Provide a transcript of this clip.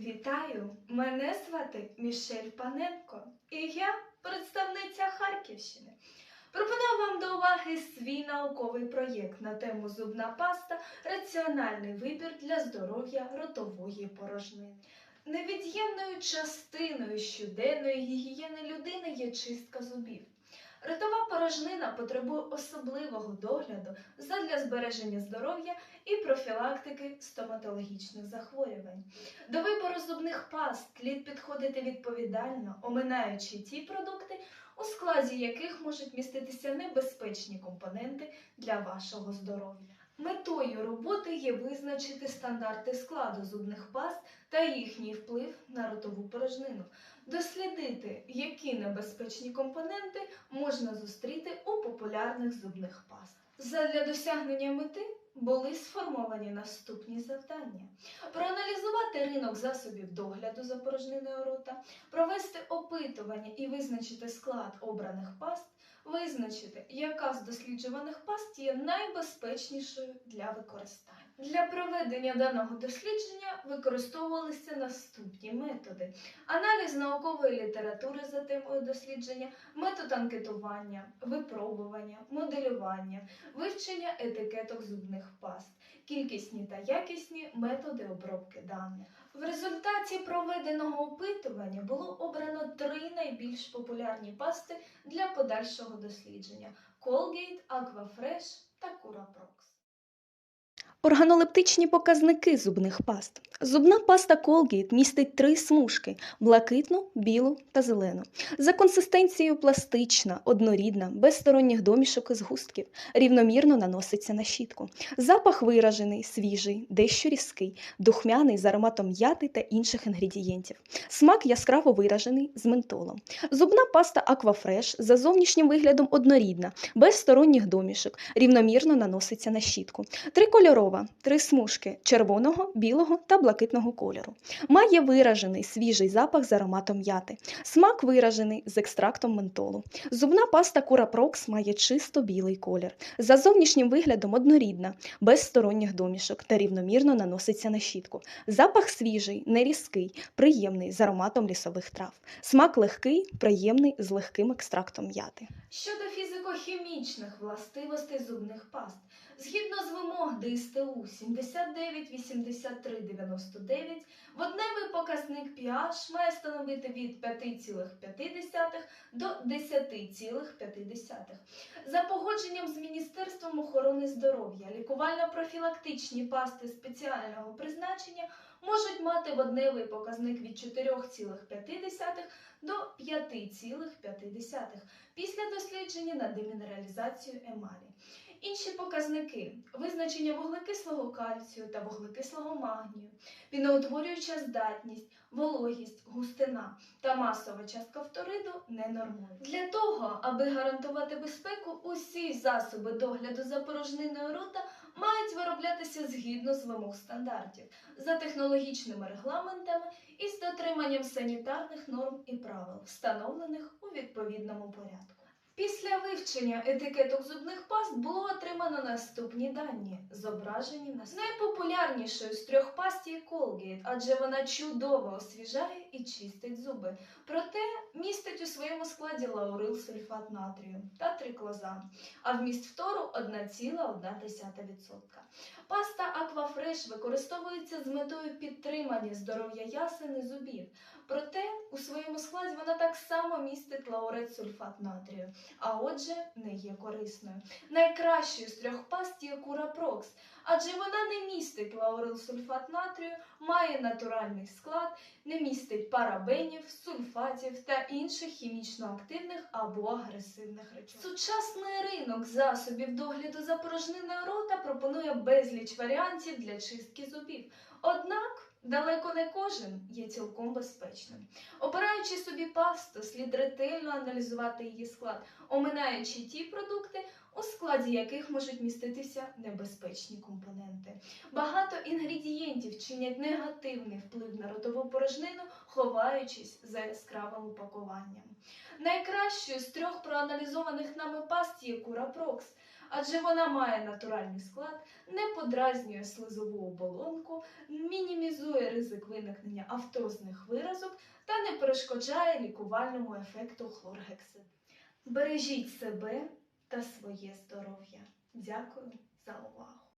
Вітаю! Мене звати Мішель Паненко, і я представниця Харківщини. Пропоную вам до уваги свій науковий проєкт на тему зубна паста раціональний вибір для здоров'я ротової порожнини. Невід'ємною частиною щоденної гігієни людини є чистка зубів. Ротова порожнина потребує особливого догляду задля збереження здоров'я і профілактики стоматологічних захворювань. До вибору зубних паст слід підходити відповідально, оминаючи ті продукти, у складі яких можуть міститися небезпечні компоненти для вашого здоров'я. Метою роботи є визначити стандарти складу зубних паст та їхній вплив на ротову порожнину, дослідити, які небезпечні компоненти можна зустріти у популярних зубних паст. Задля досягнення мети були сформовані наступні завдання: проаналізувати ринок засобів догляду за порожниною рота, провести опитування і визначити склад обраних паст, визначити, яка з досліджуваних паст є найбезпечнішою для використання. Для проведення даного дослідження використовувалися наступні методи: аналіз наукової літератури за темою дослідження, метод анкетування, випробування, моделювання, вивчення етикеток зубних паст, кількісні та якісні методи обробки даних. В результаті проведеного опитування було обрано три найбільш популярні пасти для подальшого дослідження: Colgate, Aquafresh та Curaprox. Органолептичні показники зубних паст. Зубна паста Colgate містить три смужки: блакитну, білу та зелену. За консистенцією пластична, однорідна, без сторонніх домішок і згустків, рівномірно наноситься на щітку. Запах виражений, свіжий, дещо різкий, духмяний з ароматом м'яти та інших інгредієнтів. Смак яскраво виражений з ментолом. Зубна паста Aquafresh за зовнішнім виглядом однорідна, без сторонніх домішок, рівномірно наноситься на щітку. Трикольорова, три смужки червоного, білого та блакитного кольору. Має виражений свіжий запах з ароматом м'яти. Смак виражений з екстрактом ментолу. Зубна паста Curaprox має чисто білий колір. За зовнішнім виглядом однорідна, без сторонніх домішок та рівномірно наноситься на щітку. Запах свіжий, нерізкий, приємний з ароматом лісових трав. Смак легкий, приємний з легким екстрактом м'яти. Щодо фізико-хімічних властивостей зубних паст, згідно з вимог ДСТУ 798399, водневий показник pH має становити від 5,5 до 10,5. За погодженням з Міністерством охорони здоров'я, лікувально-профілактичні пасти спеціального призначення можуть мати водневий показник від 4,5 до 5,5 після дослідження на демінералізацію емалі. Інші показники визначення вуглекислого кальцію та вуглекислого магнію, піноутворююча здатність, вологість, густина та масова частка фториду не нормують. Для того, аби гарантувати безпеку, усі засоби догляду за порожниною рота мають вироблятися згідно з вимог стандартів, за технологічними регламентами і з дотриманням санітарних норм і правил, встановлених у відповідному порядку. Після вивчення етикеток зубних паст було отримано наступні дані, зображені на найпопулярнішою з трьох паст є Colgate, адже вона чудово освіжає і чистить зуби. Проте містить у своєму складі лаурил сульфат натрію та триклозан, а вміст фтору 1,1%. Паста Aquafresh використовується з метою підтримання здоров'я ясен і зубів. Проте у своєму складі вона так само містить лаурет сульфат натрію, а отже не є корисною. Найкращою з трьох паст є Curaprox, адже вона не містить лаурил сульфат натрію, має натуральний склад, не містить парабенів, сульфатів та інших хімічно активних або агресивних речовин. Сучасний ринок засобів догляду за порожниною рота пропонує безліч варіантів для чистки зубів. Однак Далеко не кожен є цілком безпечним. Обираючи собі пасту, слід ретельно аналізувати її склад, оминаючи ті продукти, у складі яких можуть міститися небезпечні компоненти. Багато інгредієнтів чинять негативний вплив на ротову порожнину, ховаючись за яскравим упакуванням. Найкращою з трьох проаналізованих нами паст є Curaprox, адже вона має натуральний склад, не подразнює слизову оболонку, мінімізує ризик виникнення автозних виразок не перешкоджає лікувальному ефекту хлоргексиду. Бережіть себе та своє здоров'я. Дякую за увагу!